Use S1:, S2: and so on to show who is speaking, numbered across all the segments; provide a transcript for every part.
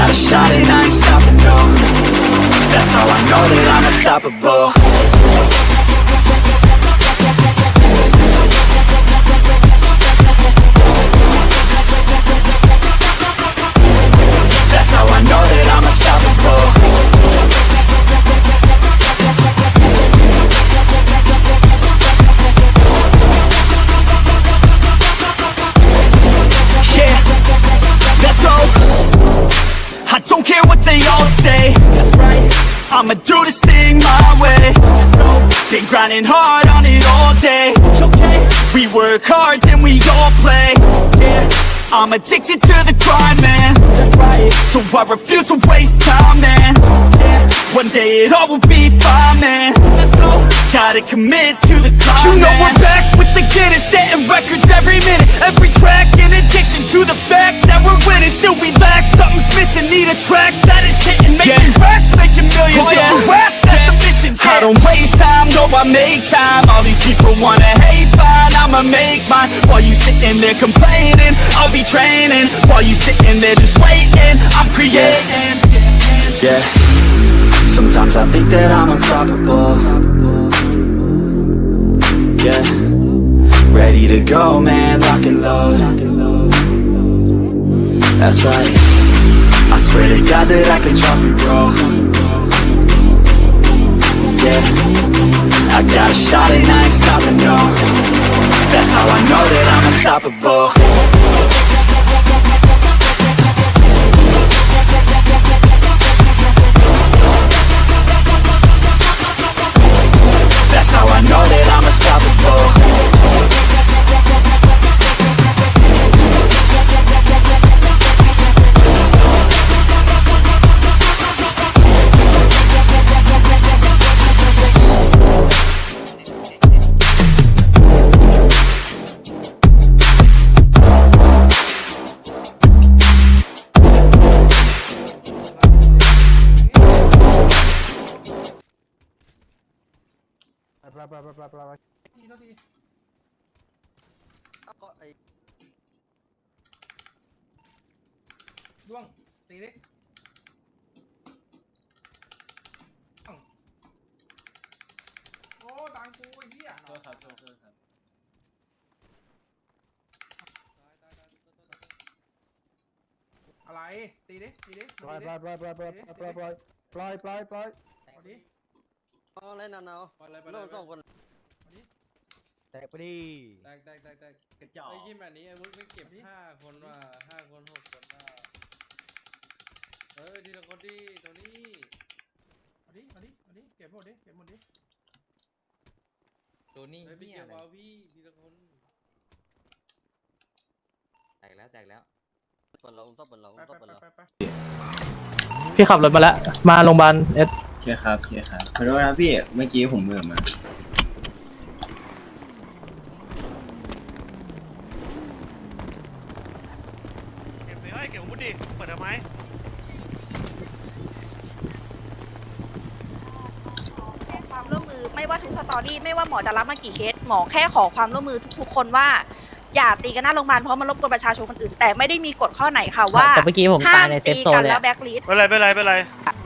S1: got a shot and I ain't stopping, no That's how I know that I'm unstoppable I'ma do this thing my way. Been grinding hard on it all day. We work hard, then we all play I'm addicted to the grind, man. That's right. So I refuse to waste time, man. Yeah. One day it all will be fine, man. Let's go. Gotta commit to the climb, You know we're back with the Guinness Setting records every minute. Every track an addiction to the fact that we're winning. Still we lack, something's missing. Need a track that is hitting. Making racks, making millions
S2: Oh, yeah.
S1: Ask, that's the mission I don't waste time, no I make time. All these people wanna hate, fine. I'ma make mine. While you sitting there complaining I'll be training. While you sitting there just waiting I'm creating. Yeah. Sometimes I think that I'm unstoppable. Yeah. Ready to go, man, lock and load. That's right. I swear to God that I can drop it, bro. Yeah. I got a shot and I ain't stopping, no. That's how I know that I'm unstoppable
S3: ด้วงตีดิอ้าวโอ้ดังกูไอ้เหี้ย
S4: โทษครับโทษโทษครับ
S3: อะไรตีดิตีดิ
S5: ปล่อยปล่อยปล่อยปล่อยปล่อยปล่อยปล่อยปล่อยปล่อยปล่อย
S3: เอาดิ
S6: เอาเล่นเอาเอา
S4: ไปเลยไปเล
S6: เริ่
S4: ย
S6: มสองคน
S3: เอาดิ
S5: แตกไปดิ
S4: แตกแตกแตกแตก
S5: กระจอก
S4: ไอ้ยี่แบบนี้ไอ้วุ้ยไม่เก็บห้าคนว่าห้าคนหกคนว่าเออทีละคนดิตัวนี้
S3: เอาดิเอาดิเอาดิเก็บหมดดิเก็บหมดดิ
S7: ตัวนี้
S4: เฮ้ยพี่
S7: เฮีย
S4: เก็บ
S7: อะไร
S4: เอาพี่ทีละคน
S7: แตกแล้วแตกแล้ว
S6: เปิดเราอุ้มซับเปิดเรา
S3: ไป
S6: อุ้ม
S3: ไป
S6: ซับเปิด
S3: ไป
S6: เรา
S3: ไปไป
S8: พี่ขับรถมาแล้ว มาโรงพยาบาลเอส
S9: โอเคครับโอเคครับขอโทษนะพี่ เมื่อกี้ผมเมื่อมา
S10: ไม่ว่าทุกสตอรี่ไม่ว่าหมอจะรับมากี่เคสหมอแค่ขอความร่วมมือทุกๆคนว่า อย่าตีกันหน้าโรงพยาบาลเพราะมันรบกวนประชาชนคนอื่น แต่ไม่ได้มีกฎข้อไหนค่ะว่า
S8: แต่เมื่อกี้ผม
S10: ห้า
S8: ตาย
S10: ม
S8: ในเซ
S10: ตี
S8: ฟโซน
S10: กัน
S8: เลย
S10: แล้ว
S8: อะ
S10: แบ็กลิส
S11: ไม่เป็นไรไม่เป็นไร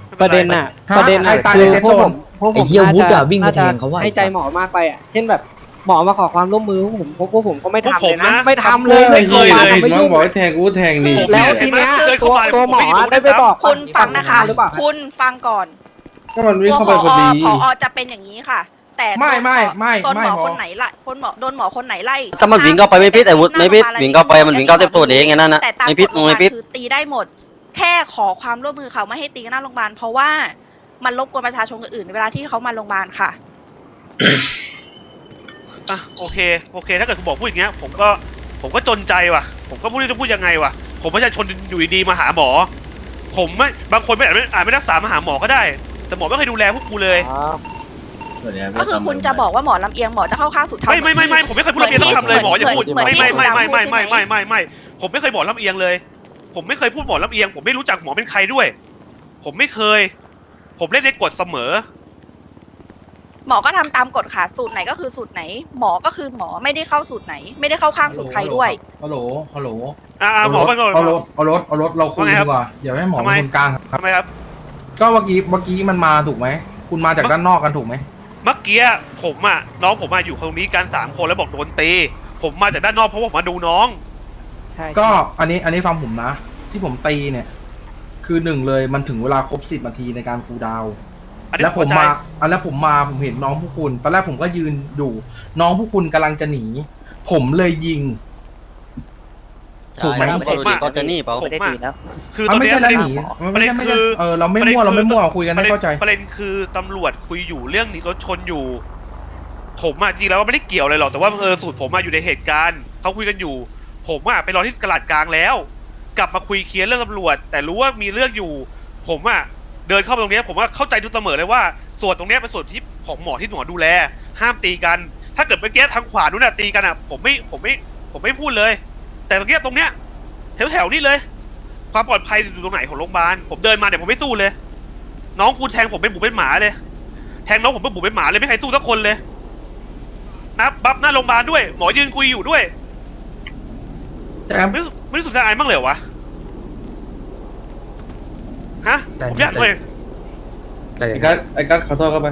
S11: ไม่เป็นไรไม่
S8: ประเด็น
S11: ไน่ะ
S8: ประเด็นน่ะ
S5: ตาย
S8: คื
S5: ใน
S8: อ
S5: เซฟ
S8: พวก
S5: โซ
S8: ผ
S5: น
S8: มพวกผม
S7: ไอ้เหี้ย
S8: น่า
S7: วุฒิ
S8: จะ
S7: อะวิ่งไป
S8: น่าจะ
S7: แทงเขาว่า
S8: ให้ใจหมอมากไปอะ เช่นแบบหมอมาขอความร่วมมือพวกผมพวกพวกผมก็ไม่
S11: พวก
S8: ทำ
S11: ผ
S8: เล
S11: ม
S8: ยนะ
S11: นะ
S8: ไม่ทำเลย
S11: ไม่เคยเลย
S8: ไม่
S9: น้อง
S8: ยุ่ง
S9: บอกให้แทงกูแทงนี่
S8: แล้วทีเนี้ย
S11: เดิน
S8: ตั
S11: เข้าวมา
S8: ตัวหมอ
S11: ผมไม่
S8: ได้ไปบอก
S10: คุณฟังนะคะ
S8: หรือเปล่า
S10: คุณฟังก่อน
S9: ก็มันวิ่ง
S10: ตัว
S9: เข้า
S10: ผ
S9: ไป
S10: อ
S9: พอดี
S10: ผอจะเป็นอย่างนี้ค่ะ แต่
S3: ไม่
S10: โดน
S3: ไม่
S10: หอ
S3: ไม่
S10: โดนหม
S3: ไม่
S10: อ
S3: พอ
S10: คนไหนละคนหมอโดนหมอคนไหนไล่
S6: ถ้ามันวิ่งเข้าไปไม่พิษแต่วุฒิไม่พิษวิ่งเข้าไปมันวิ่งเข้าเซฟโซนเองไงนั่นน่ะ
S10: แต่ตาม
S6: ไม่
S10: ก
S6: พิษ
S10: ฎโรงพ
S6: ไม่
S10: ยาบาล
S6: พิษ
S10: คือตีได้หมด แค่ขอความร่วมมือเขาไม่ให้ตีกันหน้าโรงพยาบาลเพราะว่ามันรบกวนประชาชนคนอื่นเวลาที่เขามาโรงพยาบาลค่ะ
S11: อะโอเคโอเค ถ้าเกิดคุณบอกพูดอย่างเงี้ยผมก็ผมก็จนใจว่ะ ผมก็พูดจะพูดยังไงว่ะ ผมประชาชนอยู่ดีๆมาหาหมอ ผมไม่บางคนไม่อาจไม่อาจไม่รักษามาหาหมอก็ได้ แต่หมอไม่เคยดูแลพวกกูเลย
S9: สวัสดีรับ
S10: ก็คือคุณจะบอกว่าหมอลำเอียงหมอจะเข้าข้างสุดท้าย
S11: ไม่ไม่ไม่ไม่ผมไม่เคยพูดลำเอียงต้องทำเลยหมออย่าพูด
S10: เหมือน
S11: ไม่
S10: ที่
S11: ไม่ไม่ไม่
S10: คุณ
S11: ไม่
S10: ดาวพูด
S11: ไม่
S10: ใช่ห
S11: ไม่ไม่ไม่ผมไม่เคยบอกลำเอียงเลย ผมไม่เคยพูดหมอลำเอียง ผมไม่รู้จักหมอเป็นใครด้วย ผมไม่เคย ผมเล่นในกฎเสมอ
S10: หมอก็ทำตามกฎค่ะสูตรไหนก็คือสูตรไหน หมอก็คือหมอไม่ได้เข้าสูตรไหน ไม่ได้เข้าข้างสูตรใครด้วย
S3: ฮัลโหล ฮัลโหล
S11: อ่าอ่าหมอไปก่อน
S3: เอารถเอารถเอารถเราคุย
S11: ว่าไงครับ
S3: ดีกว่า เดี๋ยวให้หมอ
S11: ทำไม
S3: เป็นคนกลางครับ
S11: ทำไมครับ
S3: ก็เมื่อกี้เมื่อกี้มันมาถูกไหม คุณมาจากด้านนอกกันถูกไหม
S11: เมื่อกี้ผมอะน้องผมมาอยู่ตรงนี้กันสามคนแล้วบอกโดนตีผมมาจากด้านนอกเพราะว่าผมมาดูน้อง
S8: ใช่
S3: ก็อันนี้อันนี้ฟังผมนะ ที่ผมตีเนี่ย คือหนึ่งเลยมันถึงเวลาครบสิบนาทีในการคูลดาวน์
S11: อันนี้
S3: แล้วผม
S11: เข้าใจ
S3: มาอันแล้วผมมาผมเห็นน้องผู้คุณตอนแรกผมก็ยืนอยู่น้องผู้คุณกำลังจะหนี ผมเลยยิง ถูกไหม
S6: ใช่ครับเขาดูดิเขาจะหนี่เปล่า
S11: ผม
S8: ไม่ได้
S11: อะ
S8: ตีแล้ว
S11: คือต
S3: มั
S11: อนน
S3: ไม่
S11: เนี้ย
S3: ใช่
S11: ประ
S3: แล้ว
S11: เด็น
S3: หนีมัน
S11: ประ
S3: ไม่
S11: เด็น
S3: ใช่ไม่
S11: คื
S3: ใช่
S11: อ
S3: เออเราไม่มั่วเราไม่มั่วคุยกัน
S11: ประ
S3: ให้
S11: เด็น
S3: เข้าใจ
S11: ประเด็นคือตำรวจคุยอยู่เรื่องหนี้รถชนอยู่ ผมอะจริงแล้วไม่ได้เกี่ยวอะไรหรอกแต่ว่าเออสูตรผมอะอยู่ในเหตุการณ์เขาคุยกันอยู่ ผมอะไปรอที่กระดาษกลางแล้ว กลับมาคุยเคลียร์เรื่องตำรวจ แต่รู้ว่ามีเรื่องอยู่ ผมอะเดินเข้าไปตรงเนี้ยผมว่าเข้าใจทุกเสมอเลยว่า ส่วนตรงเนี้ยเป็นส่วนที่ของหมอที่หมอดูแล ห้ามตีกัน ถ้าเกิดเมื่อกี้ทางขวานู้นน่ะตีกันอะผมไม่ผมไม่ผมไม่พูดเลย แต่ตรงเนี้ยตรงเนี้ยแถวแถวๆนี้เลย ความปลอดภัยอยู่ตรงไหนของโรงพยาบาลผมเดินมาเนี่ยผมไม่สู้เลย น้องกูแทงผมเป็นหมูเป็นหมาเลย แทงน้องผมเป็นหมูเป็นหมาเลยไม่มีใครสู้สักคนเลยนะบัฟหน้าโรงพยาบาลด้วย หมอยืนคุยอยู่ด้วย
S3: แต่
S11: ไม่รู้ไม่รู้สึกจะอายบ้างเลยเหรอวะฮะผมอยากเลย
S3: แต่
S9: ไอ้กัสไอ้กัสขอโทษเข้าไป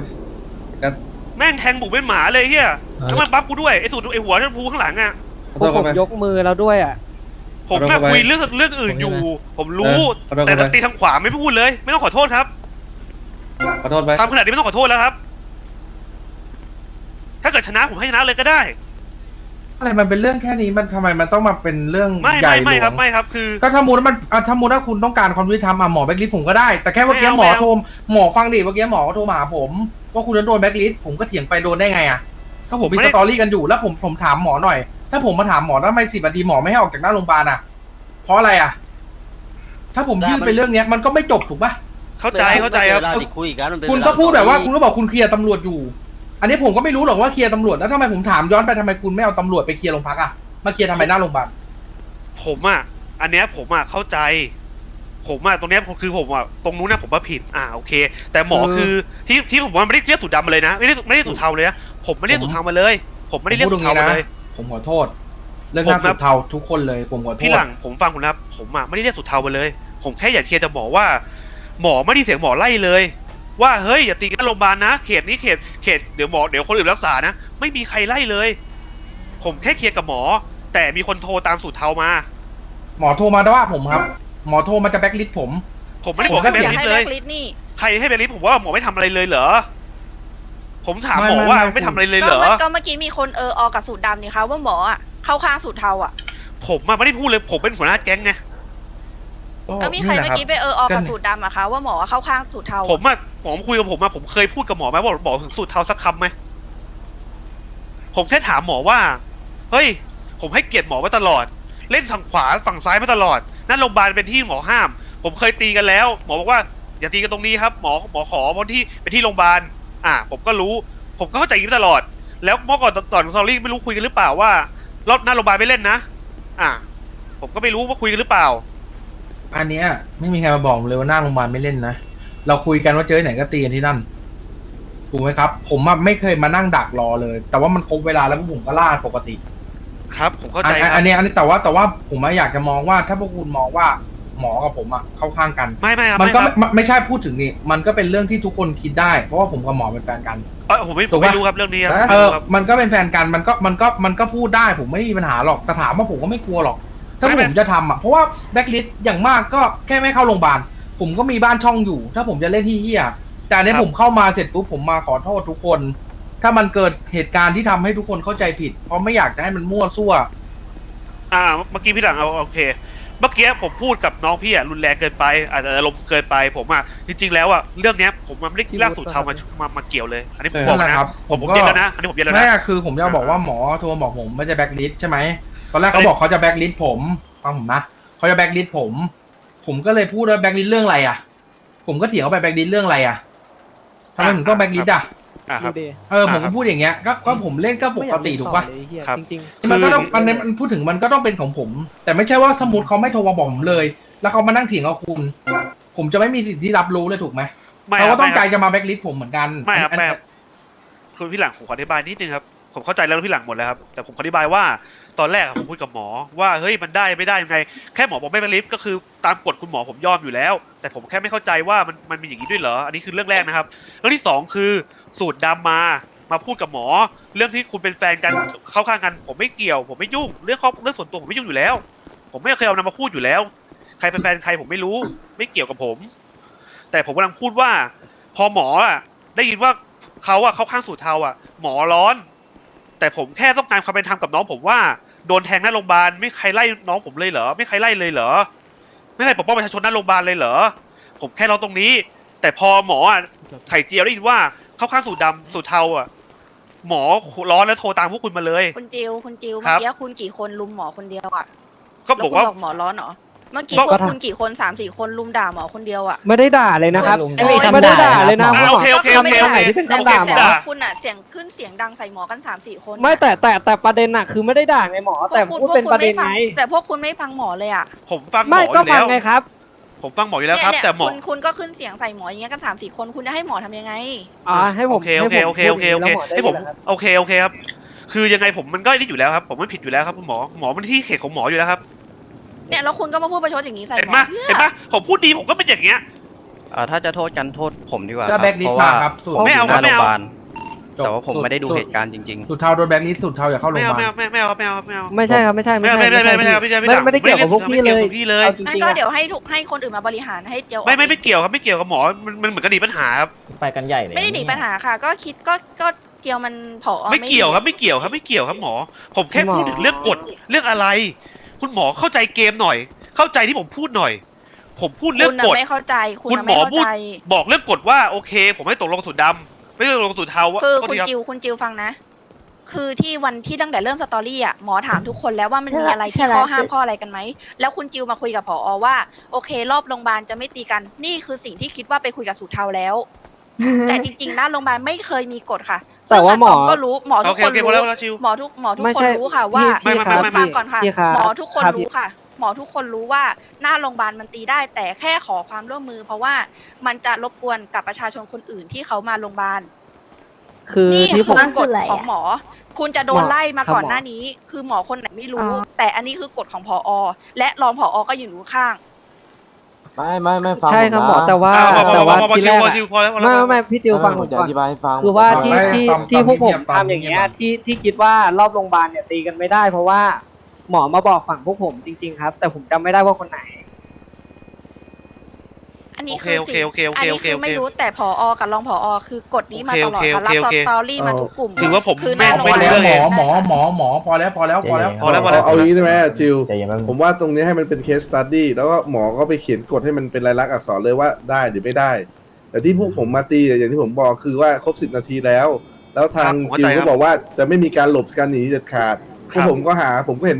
S9: ไอ้กัส
S11: แม่งแทงหมูเป็นหมาเลยเฮียแล้วมันบัฟกูด้วยไอ้สูตรไอ้หัวชมพูข้างหลังอะ
S9: ขอ
S8: พ
S9: โท
S8: วก
S9: ษ
S8: ผ
S9: เข้ามไป
S8: ยกมือแล้วด้วยอะ
S11: ผม
S9: ขอโทษ
S11: แม่
S9: เข้าไป
S11: คุยเรื่องเรื่องอื่นอยู่ ผมรู้
S9: เออขอโทษ
S11: แต่
S9: เข้าไป
S11: ตีทางขวาไม่พูดเลย ไม่ต้องขอโทษครับ
S9: ขอโทษไป
S11: ทำขนาดนี้ไม่ต้องขอโทษแล้วครับ ถ้าเกิดชนะผมให้ชนะเลยก็ได้
S3: อะไรมันเป็นเรื่องแค่นี้มันทำไมมันต้องมาเป็นเรื่อง
S11: ไม่
S3: ใหญ่
S11: ไม่
S3: หล
S11: ไม่ครับ
S3: วง
S11: ไม่ครับคือ
S3: ก็ถ้ามูลมันอะถ้ามูลถ้าคุณต้องการความยุติธรรมอะหมอแบ็กลิสผมก็ได้ แต่แค่เมื่อกี้
S11: ไม่เอา
S3: หมอ
S11: ไม่เอา
S3: โทรหมอฟังดิเมื่อกี้หมอโทรมาหาผมว่าคุณนั้นโดนแบ็กลิสผมก็เถียงไปโดนได้ไงอะก็ผมมีสตอรี่กันอยู่แล้วผมผมถามหมอหน่อย ถ้าผมมาถามหมอแล้วทำไมสิบนาทีหมอไม่ให้ออกจากหน้าโรงพยาบาลอะ เพราะอะไรอะ ถ้าผมยื่นไปเรื่องเนี้ยมันก็ไม่จบถูกปะ
S11: เข้าใจเข้าใจครับ
S6: เวลาที่คุยกันมันเป็น
S3: คุณ
S6: เวล
S3: ก็พูดแบบว่า
S6: ตอน
S3: คุ
S6: นี้
S3: ณก็บอกคุณเคลียร์ตำรวจอยู่ อันนี้ผมก็ไม่รู้หรอกว่าเคลียร์ตำรวจแล้วทำไมผมถามย้อนไปทำไมคุณไม่เอาตำรวจไปเคลียร์โรงพักอะมาเคลียร์ทำไมหน้าโรงพยาบาล
S11: ผมอะ อันเนี้ยผมอะเข้าใจ ผมอะตรงเนี้ยผมคือผมอะตรงนู้นนะผมว่าผิด อ่าโอเค แต่หมอ
S3: เออ
S11: คือที่ที่ผมว่าไม่ได้เรียกสูตรดำมาเลยนะไม่ได้ไม่ได้สูตรเทาเลยนะผมไม่ได้เรียกสูตรเทามาเลย ผมไม่ได้เรียกสูตรเทามาเลย
S3: ผมขอโทษ เรื่องหน้า
S11: ผมนะ
S3: สุดเทาทุกคนเลยผมขอโทษ
S11: พี่หลังผมฟังคุณนะครับผมอะไม่ได้เรียกสูตรเทามาเลย ผมแค่อยากเคลียร์จะบอกว่า หมอไม่ได้เสียงหมอไล่เลย ว่าเฮ้ยอย่าตีกันโรงพยาบาลนะ เขตนี้เขตเขตเดี๋ยวหมอเดี๋ยวคนอื่นรักษานะไม่มีใครไล่เลย ผมแค่เคลียร์กับหมอ แต่มีคนโทรตามสูตรเทามา
S3: หมอโทรมาว่าผมครับ หมอโทรมาจะแบ็กลิสต์ผม
S11: ผมไม่ได้บอกให้
S3: ผม
S11: แบ
S3: ก็
S11: บ
S10: อยาก
S11: นี้
S10: ให้
S11: เล
S10: แบ็
S11: ย
S10: กลิสต์นี่
S11: ใครให้ไปลิสต์ผมว่าหมอไม่ทำอะไรเลยเหรอ ผมถาม
S3: ไม่
S11: หมอ
S3: ไม่
S11: ว่า
S3: ไม่
S11: ไม่ทำอะไรเลย
S10: ก็
S11: เหรอ
S10: เมื่อก็เมื่อกี้มีคนเออออกับสูตรดำนี่คะว่าหมออะเข้าข้างสูตรเทาอะ
S11: ผมอะไม่ได้พูดเลย ผมเป็นหัวหน้าแก๊งไง
S10: แล้วมีใครเมื่อกี้ไปเออออกับสูตรดำอะคะว่าหมอเข้าข้างสูตรเทา
S11: ผมอะหมอมาคุยกับผมอะผมเคยพูดกับหมอไหมว่าบอกถึงสูตรเทาสักคำไหม ผมแค่ถามหมอว่า เฮ้ย ผมให้เกียรติหมอมาตลอด เล่นฝั่งขวาฝั่งซ้ายมาตลอด นั่นโรงพยาบาลเป็นที่หมอห้าม ผมเคยตีกันแล้ว หมอบอกว่า อย่าตีกันตรงนี้ครับ หมอหมอขอเพราะที่เป็นที่โรงพยาบาล อ่า ผมก็รู้ ผมก็เข้าใจอย่างนี้มาตลอด แล้วเมื่อก่อนตอนซอรี่ไม่รู้คุยกันหรือเปล่าว่ารอบหน้าโรงพยาบาลไม่เล่นนะอ่า ผมก็ไม่รู้ว่าคุยกันหรือเปล่า
S3: อันเนี้ยไม่มีใครมาบอกผมเลยว่าหน้าโรงพยาบาลไม่เล่นนะ เราคุยกันว่าเจอที่ไหนก็ตีกันที่นั่น ถูกไหมครับ ผมอะไม่เคยมานั่งดักรอเลย แต่ว่ามันครบเวลาแล้วพวกผมก็ล่าปกติ
S11: ครับ ผมเข้าใจ
S3: อัน
S11: ครับ
S3: อันนี้อันนี้แต่ว่าแต่ว่าผมอะอยากจะมองว่าถ้าพวกคุณมองว่า หมอกับผมอะเข้าข้างกัน
S11: ไม่ไม่ครับ
S3: มัน
S11: ไม่
S3: ก็
S11: ครับ
S3: ไม่ไม่ใช่พูดถึงนี่มันก็เป็นเรื่องที่ทุกคนคิดได้เพราะว่าผมกับหมอเป็นแฟนกัน
S11: เอ้ยผมไม่ผ
S3: ถู
S11: ม
S3: กปะ
S11: ไม่รู้ครับเรื่องนี้ครับ
S3: เอ
S11: ไม่
S3: อ
S11: รู้ครับ
S3: มันก็เป็นแฟนกันมันก็มันก็มันก็พูดได้ผมไม่มีปัญหาหรอกแต่ถามว่าผมก็ไม่กลัวหรอก ถ้า
S11: ไม่
S3: ผ
S11: ไม่
S3: มจะทำอะเพราะว่าแบ็กลิสอย่างมากก็แค่ไม่เข้าโรงพยาบาลผมก็มีบ้านช่องอยู่ ถ้าผมจะเล่นที่เฮียแต่อันเนี้ยผมเข้ามาเสร็จปุ๊บผมมาขอโทษทุกคน ถ้ามันเกิดเหตุการณ์ที่ทำให้ทุกคนเข้าใจผิด เพราะไม่อยากจะให้มันมั่วซั่ว
S11: อ่าเมื่อกี้พี่หลังเอาโอเค เมื่อกี้ผมพูดกับน้องพี่อะรุนแรงเกินไปอาจจะอารมณ์เกินไปผมอะจริง ๆ แล้วอะเรื่องเนี้ยผมมันไม่ได้ลากสู่เทามามามาเกี่ยวเลย อันนี้ผมบอก
S3: นั่นแห
S11: นะ
S3: ละครับ
S11: ผมผม
S3: ผมก็
S11: เย็นแล้วนะอันนี้ผมเย็นแล้ว
S3: ไม่
S11: นะ
S3: อะคือผมจะบอกว่าหมอโทรมาบอกผมไม่จะแบ็กลิสใช่ไหมตอนแรกเขา
S11: ไม่
S3: บอกเขาจะแบ็กลิสผมฟังผมนะเขาจะแบ็กลิสผม ผมก็เลยพูดว่าแบ็กลิสเรื่องอะไรอะ ผมก็เถียงเขาไปแบ็กลิสเรื่องอะไรอะทำไมถึงต้องแบ็กลิสอะ
S11: อ่าครับ
S8: ดูดิ
S3: เออผม
S11: ครั
S3: ก็
S11: บ
S3: พูดอย่างเงี้ยก็ก็ผมเล่นก็ป
S8: ไม่อกยา
S3: ติ
S8: เล่น
S3: ถูก
S8: ต่อ
S3: ปะ
S8: เลยเหี้ย
S11: ครับ
S8: จริง
S3: มันก็ต้อง
S11: คือ
S3: มันมันพูดถึงมันก็ต้องเป็นของผม แต่ไม่ใช่ว่าสมมติเขาไม่โทรมาบอกผมเลย แล้วเขามานั่งเถียงกับคุณ ผมจะไม่มีสิทธิ์ที่รับรู้เลยถูกไหม
S11: ไม่
S3: เขา
S11: ครั
S3: ก็
S11: บ
S3: ต้อง
S11: ไม่ค
S3: ใจ
S11: รับ
S3: จะมาแบ็กลิสผมเหมือนกัน
S11: ไม่ครับ
S3: อัน
S11: ไม่ครับ
S3: ผ
S11: คุณพี่หลังผมขออธิบายนิดนึงครับ ผมเข้าใจแล้วพี่หลังหมดแล้วครับ แต่ผมขออธิบายว่า ตอนแรกอะผมพูดกับหมอว่าเฮ้ยมันได้ไม่ได้ยังไง แค่หมอบอกไม่เป็นลิฟต์ก็คือตามกฎคุณหมอผมยอมอยู่แล้ว แต่ผมแค่ไม่เข้าใจว่ามันมันมีอย่างนี้ด้วยเหรออันนี้คือเรื่องแรกนะครับ เรื่องที่สองคือสูตรดำมามาพูดกับหมอ เรื่องที่คุณเป็นแฟนกันเข้าข้างกันผมไม่เกี่ยว ผมไม่ยุ่งเรื่องครอบเรื่องส่วนตัวผมไม่ยุ่งอยู่แล้ว ผมไม่เคยเอานำมาพูดอยู่แล้ว ใครเป็นแฟนใครผมไม่รู้ ไม่เกี่ยวกับผม แต่ผมกำลังพูดว่า พอหมออะได้ยินว่าเขาอะเข้าข้างสูตรเทาอะหมอร้อน แต่ผมแค่ต้องการความเป็นธรรมกับน้องผมว่า โดนแทงหน้าโรงพยาบาลไม่ใครไล่น้องผมเลยเหรอไม่ใครไล่เลยเหรอไม่ใครปกป้องประชาชนหน้าโรงพยาบาลเลยเหรอผมแค่ร้องตรงนี้ แต่พอหมออะไข่เจียวได้ยินว่าเข้าข้างสูตรดำสูตรเทาอะ หมอร้อนแล้วโทรตามพวกคุณมาเลย
S10: คุณจิวคุณจิว
S11: ครั
S10: เมื่
S11: บ
S10: อกี้คุณกี่คนลุมหมอคนเดียวอะ
S11: ก็
S10: แล้
S11: บ
S10: ว
S11: อก
S10: คุณ
S11: ว่า
S10: บอกหมอร้อนเหรอ เมื่อกี้
S11: ก็
S10: พวกคุณกี่คนสามสี่คนลุมด่าหมอคนเดียวอะ
S8: ไม่ได้ด่าเลยนะครับ
S12: ไม่มีคำ
S8: ไม่ได้
S12: ด่า
S8: ด่าเลยนะ
S12: ครับ
S8: คุณหมอ
S11: โอเคโอเค
S8: ก็
S11: โอเค
S8: ไม่
S11: โอ
S8: ได้
S11: เค
S8: ที่เป็น
S10: แต่
S8: คำด่าหม
S10: แต่
S8: อ
S10: ว่าคุณอะเสียงขึ้นเสียงดังใส่หมอกันสามสี่คน
S8: ไม่แต่แต่แต่ประเด็นน่ะคือไม่ได้ด่าไงหมอแต่
S10: พวก
S8: พู
S10: คุณ
S8: ดเป็นประเด็น
S10: พวกคุณ
S8: ไง
S10: ม่ฟัแต่พวกคุณไม่ฟังหมอเลยอะ
S11: ผมฟังหม
S8: ไม่
S11: ออ
S8: ก็
S11: ยู่
S8: ฟั
S11: แล้
S8: ง
S11: ว
S8: ไงครับ
S11: ผมฟังหมออยู่แล้วครับ
S10: เนี่ย
S11: แต่หมอ
S10: คุณคุณก็ขึ้นเสียงใส่หมออย่างเงี้ยกันสามสี่คนคุณจะให้หมอทำยังไง
S8: อ่าให้ผ
S11: โอ
S8: ม
S11: เคโอเคโอเคโอเคโอเคให้ผมโอเคโอเคครับคือยังไงผมมันก็นี่อยู่แล้วครับ ผมมันผิดอยู่แล้วครับคุณหมอหมอมันที่เขตของหมออยู่แล้วครับ
S10: เนี่ยแล้วคุณก็มาพูดประชดอย่างนี้ใส่
S11: เห็น
S10: หม
S11: ไหม
S10: อเพื่อ
S11: เห็นไหมผมพูดดีผมก็เป็นอย่างเงี้ย
S6: อ่าถ้าจะโทษกันโทษผมดีกว่า
S3: ก็แบ็คลิสต์มาครับสูตร
S11: ไม่เอา
S6: หน้า
S11: ไม่
S6: โรงพ
S11: เอา
S6: ยาบาลแต่ว่าผมไม่ได้ดูเหตุการณ์จริง
S3: สูตรเทาโดนแบ็คลิสต์สูตรเทาอย่าเข้าโรง
S11: ไม่
S3: พ
S11: เอา
S3: ยาบาล
S11: ไม่เอาไม่เอาไม่เอาไม่เอา
S8: ไม่ใช่ครับไม่ใช่
S11: ไม่เอาไม่ไม่ไม่ไม่เอาไม่ใช่ไม่
S8: ไม่
S11: เอา
S8: ไม่ได้เกี่ยวกับพวกพี่เลย
S11: ไม่เกี่ยวกับพี่เลย
S8: เอาจ
S10: งั้น
S8: ริงๆ
S10: ก็
S8: อะ
S10: เดี๋ยวให้ทุกให้คนอื่นมาบริหารให้เจียว
S11: ไม่ไม่ไม่เกี่ยวครับไม่เกี่ยวกับหมอมันมันเหมือนกับหนีปัญหาครับ
S12: ไปกันใหญ่เลย
S10: ไม่ได้หนีปัญหาค่ะ ก็คิดก็ก็เกี่ยวมันผอ
S11: ไม่เกี่ยวครับไม่เกี่ยวครับไม่เกี่ยวครับหมอ ผมแค่พูดถึงเรื่องกฎเรื่องอะไร คุณหมอเข้าใจเกมหน่อย เข้าใจที่ผมพูดหน่อย ผมพูดเรื่
S10: คุ
S11: อง
S10: ณน่ะ
S11: กฎ
S10: ไม่เข้าใจคุณ
S11: คุณ
S10: น่ะ
S11: หม
S10: ไม่
S11: อ
S10: เข้า
S11: พูด
S10: ใจ
S11: บอกเรื่องกฎว่าโอเค ผมให้ตกลงสูตรดำไม่ได้ตกลงสูตรเทาว่า
S10: คือ
S11: โทษ
S10: คุณ
S11: ทีรับ
S10: จิวคุณจิวฟังนะ คือที่วันที่ตั้งแต่เริ่มสตอรี่อะหมอถามทุกคนแล้วว่ามันมีอะไรที่ข้อห้ามข้ออะไรกันไหม แล้วคุณจิวมาคุยกับผอว่า โอเค รอบโรงพยาบาลจะไม่ตีกัน นี่คือสิ่งที่คิดว่าไปคุยกับสูตรเทาแล้ว แต่จริงๆนะโรงพยาบาลไม่เคยมีกฎค่ะ
S8: แต่ว่าหมอ
S10: ซึ่งะตมก็รู้หมอทุ
S11: โอกเค
S10: ค
S11: โอนเคพอ
S10: รู้
S11: แล้วพอแล้วชิว
S10: หมอทุกหมอทุก
S8: ไม่
S10: คน
S8: ใช่
S10: รู้ค่ะว่า
S8: พี่
S11: ไม่ไม่ไม่
S8: พี่
S10: ฟังก่อนค่ะ
S8: พี่รับ
S10: หมอทุกคน
S8: รับ
S10: รู้ค่ะ หมอทุกคนรู้ว่าหน้าโรงพยาบาลมันตีได้ แต่แค่ขอความร่วมมือ เพราะว่ามันจะรบกวนกับประชาชนคนอื่นที่เขามาโรงพยาบาล
S8: คือ
S10: นี่
S8: ที่
S10: คื
S8: ผม
S10: อกฎของหมอ คุณจะโดน
S8: หมอ
S10: ไล่มาก่อน
S8: ครับหมอ
S10: หน้านี้ คือหมอคนไหนไม่รู้ แต่อันนี้คือกฎของพอและรองพอก็อยู่อยู่ข้าง
S12: ไม่ไม่ไม่ฟัง
S8: ใช่ครับหมอ
S12: นะ
S8: แต่ว่า
S11: อ่าพอพอ
S8: แต่
S11: พอ
S8: ว่า
S11: พอพอ
S8: ที่
S11: ชิ
S8: แร
S11: ว
S8: ก
S11: พอ
S8: อะ
S11: ชิวพอแล้วพอ
S8: ไม่
S11: แล้ว
S8: ไม่ไม่พี่ติวฟัง
S12: ผ
S8: ผมม
S12: จะ
S8: ก่
S12: อ
S8: อน
S12: ธิบายให้ฟัง
S8: คือว่า
S3: ฟัง
S8: ที่
S3: ให้
S8: ที่
S3: ฟัง
S8: ที่
S3: ฟัง
S8: พวกผม
S3: เงียบๆฟัง
S8: ทำอย่างเงี้ย
S3: เงียบ
S8: ที่ที่คิดว่ารอบโรงพยาบาลเนี่ยตีกันไม่ได้ เพราะว่าหมอมาบอกฝั่งพวกผมจริง ๆ ครับ แต่ผมจำไม่ได้ว่าคนไหน
S10: อันนี้
S11: โอเค
S10: คือ
S11: โอเค
S10: สิ่ง
S11: โอเคโอ
S10: อัน
S11: เค
S10: นี้
S11: โอเค
S10: คือ
S11: โอเค
S10: ไม่รู้แต่พอกับรองพอคือกฎนี้มาตลอดค่ะ
S11: โอ
S10: รับ
S11: เคโอ
S10: ส
S11: เค
S10: ตอรี่มาทุกกลุ่ม
S11: ถือว่าผม
S10: คือห
S11: ไม่
S10: น้าโรง
S3: พ
S10: พ
S3: อยา
S10: บาล
S3: แล้วหมอ
S10: เลย
S3: หมอหมอหมอพอแล้วพอแล้วพอแล้ว
S11: พอแล้วพอแล้ว
S13: เอาอย่างนี้ได้ไหมจิว
S12: ใจเย็นแป๊บนึง
S13: ผมว่าตรงนี้ให้มันเป็นเคสตัดดี้แล้วก็หมอก็ไปเขียนกฎให้มันเป็นลายลักษณ์อักษรเลยว่าได้หรือไม่ได้ แต่ที่พวกผมมาตีเนี่ยอย่างที่ผมบอกคือว่าครบสิบนาทีแล้ว แล้วทาง
S11: ครับผมเข้า
S13: จิ
S11: ใจ
S13: ว
S11: ครั
S13: ก็
S11: บ
S13: บอกว่าจะไม่มีการหลบการหนีเด็ดขาดพ
S11: ควรั
S13: ก
S11: บ
S13: ผมก็หาผมก็เห็น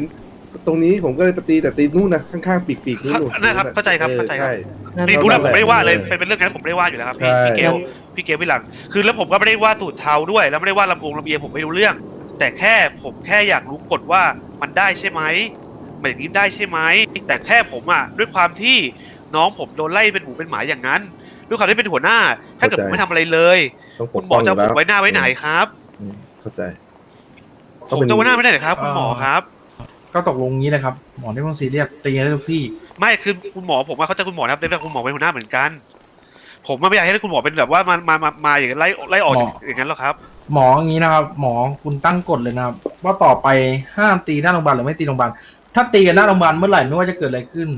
S13: ตรงนี้ผมก็เลยไปตีแต่ตีนู่นนะข้างๆปีกปีกๆนู่น
S11: ครับ
S13: นู่น
S11: นะครับเข้าใจครับ
S13: ออ
S11: เข้าใจครับ
S13: ช่
S11: นี่รู้แล้วผมไม่ได้ว่าเลย
S13: เออ
S11: เป็นเป็นเรื่องนั้นผมไม่ได้ว่าอยู่แล้วครับพี่
S13: ใช่
S11: พี่เกลพี่เกลพี่หลัง คือแล้วผมก็ไม่ได้ว่าสูตรเทาด้วย แล้วไม่ได้ว่าลำโพงลำเอียงผมไม่รู้เรื่อง แต่แค่ผมแค่อยากรู้กฎว่ามันได้ใช่ไหมมันอย่างนี้ได้ใช่ไหมแต่แค่ผมอะด้วยความที่น้องผมโดนไล่เป็นหมูเป็นหมาอย่างนั้นด้วยความที่เป็นหัวหน้า ถ้าเกิดผมไม่ทำอะไรเลย
S13: ต้องป
S11: คุ
S13: ก
S11: ณหม
S13: ป้
S11: อ
S13: องอ
S11: จะ
S13: ยู่
S11: ผ
S13: แล้
S11: ม
S13: ว
S11: ไว้หน้าไว้ไหนครับ
S13: อืมเข้าใจ
S11: ผมจะไว้หน้าไว้ไหนครับ คุณหมอครับ
S3: ก็ตกลงงี้นะครับ หมอไม่ต้องซีเรียสตีกันได้ทุกที่
S11: ไม่คือคุณหมอผมว่าเขาใจะคุณหมอนะครับแต่คุณหมอเป็นหัวหน้าเหมือนกัน ผมไม่อยากให้คุณหมอเป็นแบบว่ามามามามาอย่างนั้นไล่ไล่ออก
S3: หมอ
S11: อย่างนั้นหรอกครับ
S3: หมออย่างนี้นะครับ หมอคุณตั้งกฎเลยนะครับ ว่าต่อไปห้ามตีหน้าโรงพยาบาลหรือไม่ตีโรงพยาบาลถ้าตีกันหน้าโรงพยาบาลเมื่อไหร่ไม่ว่าจะเกิดอะไรขึ้น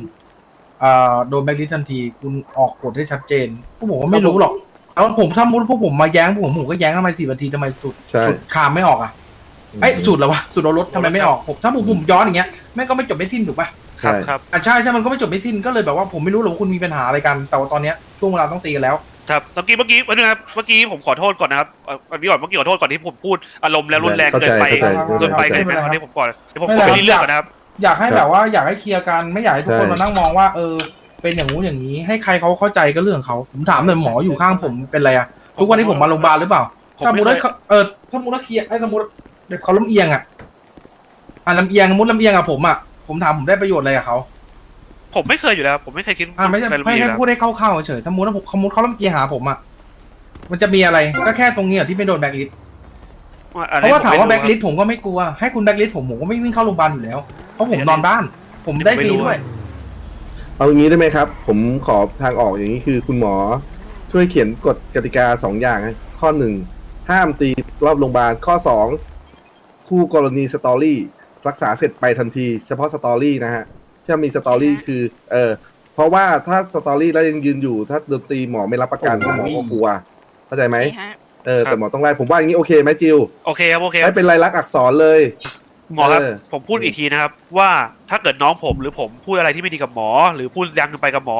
S3: อ่าโดนแบล็คลิสต์ทันที คุณออกกฎให้ชัดเจนพวกผมก็ไม่รู้หรอกแล้วผมถ้ามุดพวกผมมาแย้งพวกผมผมก็แย้งทำไมสี่นาทีทำไมสุด
S13: ใช่
S3: สุดคามไม่ออกอะ ไอ้ยสุดแล้ววะสุดเราลดทำไมไม่ออกผมถ้าผมผมย้อนอย่างเงี้ยแม่งก็ไม่จบไม่สิ้นถูกปะ
S11: ครับ
S13: ใช่
S11: ครับ
S3: อะใช่ใช่มันก็ไม่จบไม่สิ้นก็เลยแบบว่าผมไม่รู้หรอกว่าคุณมีปัญหาอะไรกันแต่ว่าตอนเนี้ยช่วงเวลาต้องตีกันแล้ว
S11: ครับเมื่อกี้เมื่อกี้วันนึงนะครับเมื่อกี้ผมขอโทษก่อนนะครับเอ่ออันนี้ก่อนเมื่อกี้ขอโทษก่อนที่ผมพูดอารมณ์แล้วรุนแรง
S13: เข้าใจ
S11: เกินไป
S13: เข้าใจ
S11: เกินไป
S3: เข้าใจ
S11: กันไหม
S3: ไม่เป็นไร
S11: อันนี้ผมก่อนเดี๋ยวผม
S3: ไม่
S11: ขอ
S3: เป็น
S11: ไป
S3: ไร
S11: เรื่องก่อนนะครับ
S3: อยากให้แบบว่าอยากให้เคลียร์กันไม่อยากให้ทุกคน
S13: ใช่
S3: มานั่งมองว่าเออ เป็นอย่างงู้นอย่างนี้ ให้ใครเขาเข้าใจก็เรื่องของเขาผมถามหน่อยหมออยู่ข้างผมเป็นไรอะทุกวันนี้ผมมาโรงพยาบาลหรือเปล่า
S11: ผม
S3: ถ้า
S11: ไม่
S3: มุด
S11: เค
S3: ได้
S11: ย
S3: เขาเออถ้ามุดได้เคลียร์ไอ้สมมติ แบบเขาลำเอียงอะอะลำเอียงมุดลำเอียงอะผมอะผมถามผมได้ประโยชน์อะไรกับเขา
S11: ผมไม่เคยอยู่แล้ว ผมไม่เคยคิด
S3: อะไม่ใช่
S11: ใคร
S3: ไม่
S11: รู้อยู่
S3: ใช่
S11: แล้ว
S3: พูดให้เข้าๆเฉยถ้ามุดแล้วผมเขามุดเขาลำเอียงหาผมอะมันจะมีอะไรก็แค่ตรงนี้อะที่ไม่โดนแบล็คลิสต์
S11: อัน
S3: เพ
S11: นี้
S3: ราะว่าถามว่า
S11: ผ
S3: แบ็
S11: ไก
S3: ลิสผมก็ไม่กลัวให้คุณแบ็กลิสผมผมก็ไม่วิ่งเข้าโรงพยาบาลอยู่แล้วเพราะผมนอนบ้าน ผมได้ฟรีด้วย
S13: เอาอย่างนี้ได้ไหมครับ ผมขอทางออกอย่างนี้คือคุณหมอ ช่วยเขียนกฎกติกาสองอย่างให้ข้อหนึ่งห้ามตีรอบโรงพยาบาลข้อสอง คู่กรณีสตอรี่รักษาเสร็จไปทันที เฉพาะสตอรี่นะฮะถ้ามีสตอรี่คือเออเพราะว่าถ้าสตอรี่แล้วยังยืนอยู่ ถ้าโดนตีหมอไม่รับประกันเพราะหมอก็กลัว เข้าใจไหม
S10: นี่ฮะ
S13: เออแต่หมอต้องไล่ผมว่าอย่างนี้โอเคไหมจิว
S11: โอเคครับโอเคค
S13: ให้
S11: รับ
S13: เป็นลายลักษณ์อักษรเลย
S11: หมอครับ
S13: เออ
S11: ผมพูดอีกทีนะครับ ว่าถ้าเกิดน้องผมหรือผมพูดอะไรที่ไม่ดีกับหมอ หรือพูดยังไปกับหมอ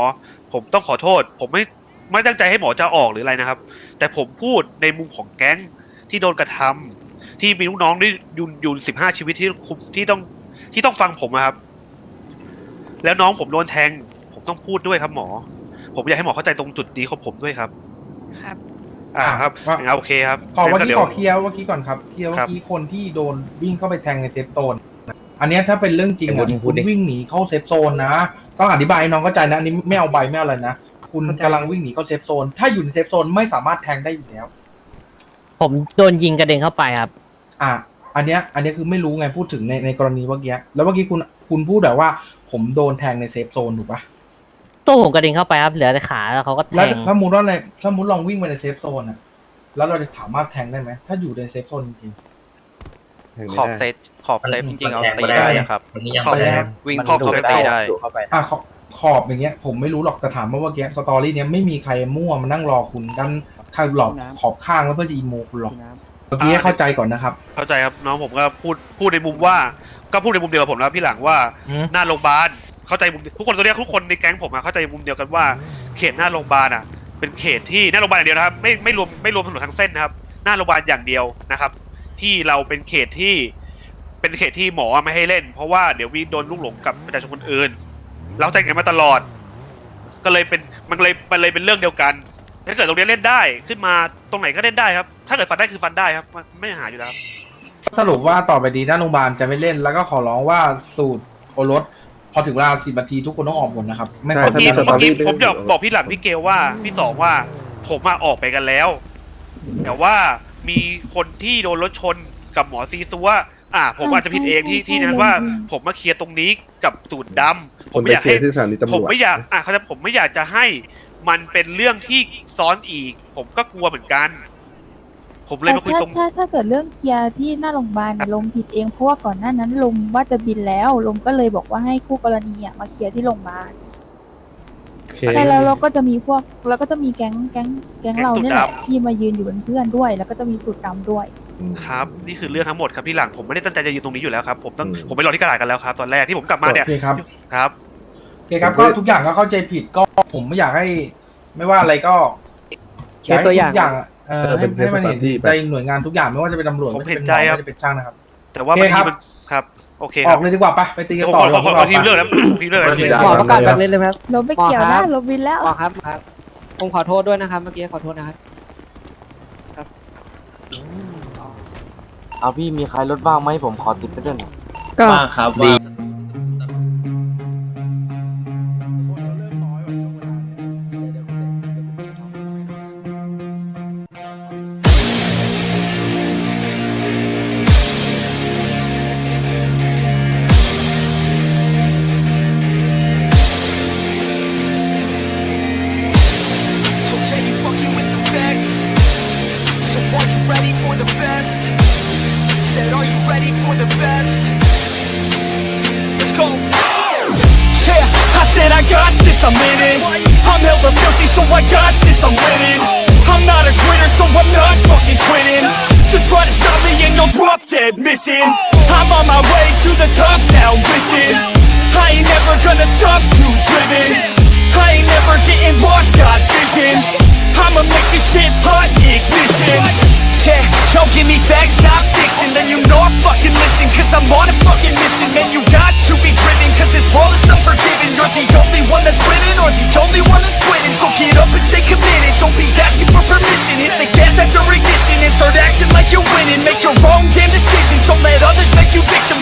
S11: ผมต้องขอโทษ ผมไม่ไม่ตั้งใจให้หมอจะออกหรืออะไรนะครับ แต่ผมพูดในมุมของแก๊งที่โดนกระทำ ที่มีลูกน้องที่อยู่อยู่สิบห้าชีวิตที่คุมที่ต้องที่ต้องฟังผมอะครับ แล้วน้องผมโดนแทง ผมต้องพูดด้วยครับหมอ ผมอยากให้หมอเข้าใจตรงจุดนี้ของผมด้วยครับ
S10: ครับ
S11: อ่าครับ
S3: ว่า
S11: งั้นโอเคครับ
S3: ขอเมื่อ
S11: งั้น
S3: กี้
S11: ดี๋ย
S3: ขอเคลียร์เมื่อกี้ก่อนครับเคลียร์
S11: ค
S3: เมื่
S11: รั
S3: อบกี้คนที่โดนวิ่งเข้าไปแทงในเซฟโซนอันเนี้ยถ้าเป็นเรื่องจริงอะคุณวิ่งหนีเข้าเซฟโซนนะต้องอธิบายให้น้องเข้าใจนะอันนี้ไม่เอาใบไม่เอาอะไรนะคุณกำลังวิ่งหนีเข้าเซฟโซนถ้าอยู่ในเซฟโซนไม่สามารถแทงได้อยู่แล้ว
S14: ผมโดนยิงกระเด็นเข้าไปครับ
S3: อะอันเนี้ยอันเนี้ยคือไม่รู้ไงพูดถึงในในกรณีเมื่อกี้แล้วเมื่อกี้คุณคุณพูดแบบว่า ผมโดนแทงในเซฟโซนถูกปะ
S14: ตัวผมกระเด็นเข้าไปครับเหลือแต่ขาแล้วเขาก็แท
S3: แล้ว
S14: ง
S3: ถ้ามุดว่าในถ้ามุดลองวิ่งไปในเซฟโซนอะแล้วเราจะสามารถแทงได้ไหมถ้าอยู่ในเซฟโซนจริง
S13: ขอบเซต
S3: ขอบเซฟจริงๆเอาตี
S8: ได้
S3: ครับ
S11: ขอบ
S3: ไปแล้ว
S11: วิ่งขอบเซฟตีได้
S3: อะขอบขอบอย่างเงี้ย ผมไม่รู้หรอกแต่ถามว่าเมื่อกี้สตอรี่เนี้ยไม่มีใครมั่วมานั่งรอคุณด้านข้างหลอกขอบข้างแล้วเพื่อจะอีโมคุณหรอกเมื่อกี้ให้เข้าใจก่อนนะครับ
S11: เข้าใจครับน้องผมก็พูดพูดในมุมว่า ก็พูดในมุมเดียวกับผมแล้วพี่หลังว่า
S3: อืม
S11: หน้าโรงพยาบาลเข้าใจมุมทุกคนตัวเนี้ยทุกคนในแก๊งผมอะเข้าใจมุมเดียวกันว่า เขตหน้าโรงพยาบาลอะเป็นเขตที่หน้าโรงพยาบาลอย่างเดียวนะครับไม่ไม่รวมไม่รวมถนนทั้งเส้นนะครับ หน้าโรงพยาบาลอย่างเดียวนะครับ ที่เราเป็นเขตที่เป็นเขตที่หมอไม่ให้เล่น เพราะว่าเดี๋ยววิโดนลูกหลงกับประชาชนคนอื่น เราใจกันมาตลอด ก็เลยเป็นมันเลยมันเลยเป็นเรื่องเดียวกัน ถ้าเกิดตรงนี้เล่นได้ขึ้นมาตรงไหนก็เล่นได้ครับ ถ้าเกิดฟันได้คือฟันได้ครับมันไม่หาอยู่แล้วครับ
S3: สรุปว่าต่อไปดีหน้าโรงพยาบาลจะไม่เล่นแล้วก็ขอร้องว่าสูตรโอรสพอถึงเวลาสิบนาทีทุกคนต้องออกหมดนะครับ ไม่ขอ
S13: ใช่
S11: เมื่อกี้
S13: ถ้ามีสตอรี่
S11: เมื่อกี้ผมจะบอกพี่หลังพี่เกลว่าพี่สองว่าผมมาออกไปกันแล้ว แต่ว่ามีคนที่โดนรถชนกับหมอซีซัวอ่า ผมอาจจะผิดเองที่ที่นั้นว่า ผมมาเคลียร์ตรงนี้กับสูตรดำผ
S13: ผม
S11: ม
S13: ไป
S11: ไม่อยาก
S13: เคลีย
S11: ให้
S13: ร์ที่สถานีตำรวจ
S11: ผมไม่อยาก อะเขาจะผมไม่อยากจะให้มันเป็นเรื่องที่ซ้อนอีก ผมก็กลัวเหมือนกัน ผมเลยมาคุยตรง
S15: ถ้าถ้าเกิดเรื่องเคลียร์ที่หน้าโรงพยาบาลเนี่ยลมผิดเองเพราะว่าก่อนหน้านั้นลมว่าจะบินแล้วลมก็เลยบอกว่าให้คู่กรณีอะมาเคลียร์ที่โรงพยาบาล
S13: โอเค
S15: ใช่แล้วเราก็จะมีพวกเราก็จะมีแก๊งแก๊งแก๊ง
S11: แก๊ง
S15: เราเนี่ยแหละ
S11: สูตรดำ
S15: ที่มายืนอยู่เป็นเพื่อนด้วย แล้วก็จะมีสูตรดำด้วย
S11: ครับ นี่คือเรื่องทั้งหมดครับพี่หลังผมไม่ได้ตั้งใจจะยืนตรงนี้อยู่แล้วครับผมต้อง
S13: อืม
S11: ผมไปรอที่กระดาษกันแล้วครับ ตอนแรกที่ผมกลับมาเนี่ย
S3: โอเคครับ
S11: ครับ
S3: โอเคครับ ก็ทุกอย่างก็เข้าใจผิดก็ผมไม่อยากให้ ไม่ว่าอะไรก็
S8: เคสตัวอย่าง
S3: ทุกอย่าง เออ
S13: เออเป็
S3: ให้
S13: น
S3: ให้มันเห็น
S13: เคสสถานที่ไป
S3: ใจหน่วยงานทุกอย่างไม่ว่าจะเป็นตำรวจ
S11: ผม
S3: ไม่ว่าจะ
S11: เห็
S3: เป็นน
S11: ใจ
S3: หมอ
S11: ครับ
S3: ไม่ว่าจะเป็นช่างนะครับ
S11: แต่ว่า
S3: โอเค
S11: บางที
S3: ครับ
S11: มันครับ โอเค
S3: อ
S11: ค
S3: อ
S11: รั
S3: ก
S11: บ
S3: เลยดีกว่าไปไปตีกัน
S11: ผม
S3: ต่
S11: ข
S3: อ
S11: อ
S3: เลย
S11: ขอขอขอทีมเรื่องแล้วทีมเรื่องแล้ว
S13: ได้
S11: ทีม
S13: ได้
S8: หมอประกาศแบบนี้เลยไหมครับ
S15: ลมไม่เกี่ยว
S8: หมอครั
S15: นะ
S8: บ
S15: ลมบินแล้ว
S8: หมอครับหมอครับ ผมขอโทษด้วยนะครับ เมื่อกี้ขอโทษนะครับ
S12: เอาพี่มีใครรถว่างไหมผมขอติดไปด้วยหน่อย
S8: ก็
S6: ดี
S2: I got this, I'm in it. I'm hella filthy, so I got this, I'm winning. I'm not a quitter, so I'm not fucking quitting. Just try to stop me and you'll drop dead missing. I'm on my way to the top now, listen. I ain't never gonna stop, too driven. I ain't never getting lost, got vision I'ma make this shit hot, ignition Yeah, don't give me facts, not fiction Then you know I fucking listen Cause I'm on a fucking mission Man, you got to be driven Cause this world is unforgiving You're stay committed. Don't be asking for permission. Hit the gas after ignition And start acting like you're winning. Make your own damn decisions. Don't let others make you victims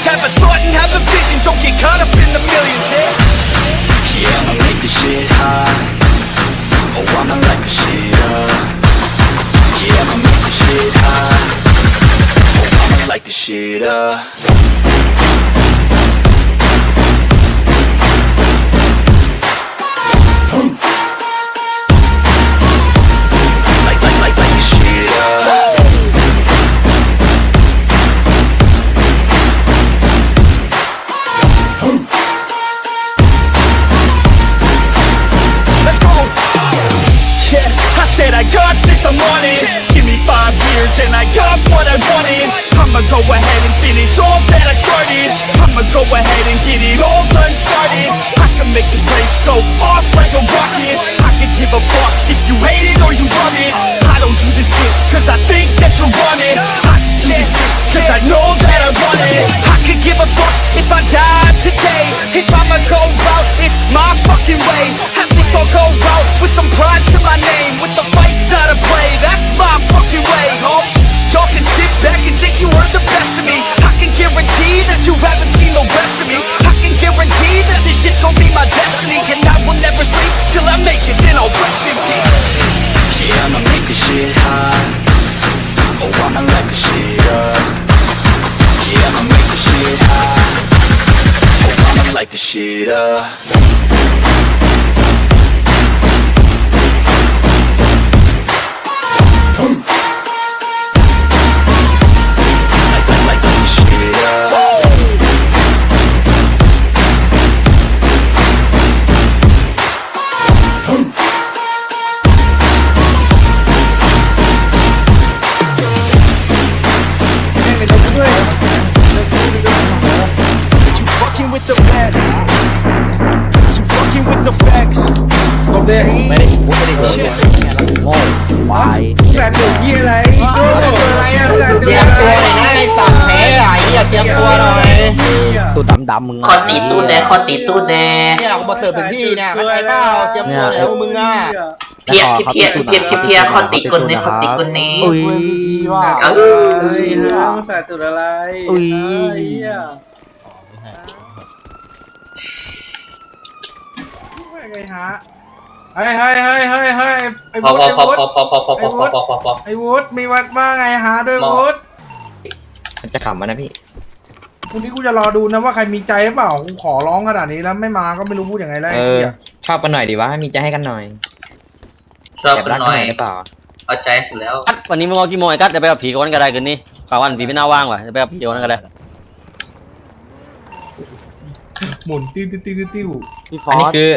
S2: said I got this, I'm on it. Give me five years and I got what I wanted. I'ma go ahead and finish all that I started. I'ma go ahead and get it all uncharted. I can make this place go off like a rocket. I can give a fuck if you hate it or you love it. I don't do this shit cause I think that you want it I just do this shit cause I know that I want it. I could give a fuck if I die today. If I'ma go out, it's my fucking way I'll go out with some pride to my name. With the fight that I play, that's my fucking way, ho. Y'all can sit back and think you heard the best of me. I can guarantee that you haven't
S3: ดย
S12: ไม่ได้พูดไม่ได้เกี่ยวโง่ควาย
S3: แฟนตัวยี่อะไรโอ้อะไรอะแฟนตัว
S12: เตรียมตัวหน่อยนะไอ้สัตว์แพ้ไอ้เหี้ยเตรียมตัวหน่อยตัวดำดำๆมึง
S8: ขอตีตู้แดงขอตีตู้แดง
S12: เนี่ยเราก็มาเสิร์ฟเป็นที่เนี่ยเข้าใจเปล่าเตรียมตัวแล้วมึงอะ
S8: เพียเพียเพียเพียเพียขอตีกุนนี้ขอตีกุนนี้
S12: อุ้ยว่า
S8: เอ้
S4: ย
S8: อ
S4: ฮะมึงใส่ตุดอะไร
S12: อุ้ย
S4: ไอ้เหี้ย
S3: ว่าไงฮะ เฮ้ยเฮ้ยเฮ้ยเฮ้ยเฮ้ยไอ้
S8: พอ
S3: วุฒิ
S8: พอ
S3: ไอ้
S8: พอ
S3: วุฒิ
S8: พอพอพอพอพอพอพอพอ
S3: ไอ้วุฒิมีวัดว่าไงฮะด้วยวุฒิ
S12: มันจะขำมันนะพี่
S3: วันนี้กูจะรอดูนะว่าใครมีใจหรือเปล่ากูขอร้องขนาดนี้แล้วไม่มาก็ไม่รู้พูดยังไงแล้ว
S12: เอ
S3: ไอ้
S12: อ
S3: เหี้ย
S12: ชอบกันหน่อยดีวะ มีใจให้กันหน่อย
S8: ชอบ
S12: แอบ
S8: กัน
S12: รัก
S8: ห
S12: กัน
S8: น่
S12: ห
S8: อย
S12: น่อยได้เปล่า
S8: เอาใจสุดแล้ว
S6: กัดวันนี้มึงเอากี่โมงไอ้กัดเดี๋ยวไปกับผีก่อนก็ได้คืนนี้ข่าววันผีไม่น่าว่างว่ะเดี๋ยวไปกับผีก่อนก็ได้
S3: หมุนติ้วติ้วติ้วติ้ว
S12: พี่ฟอสอันนี้คือ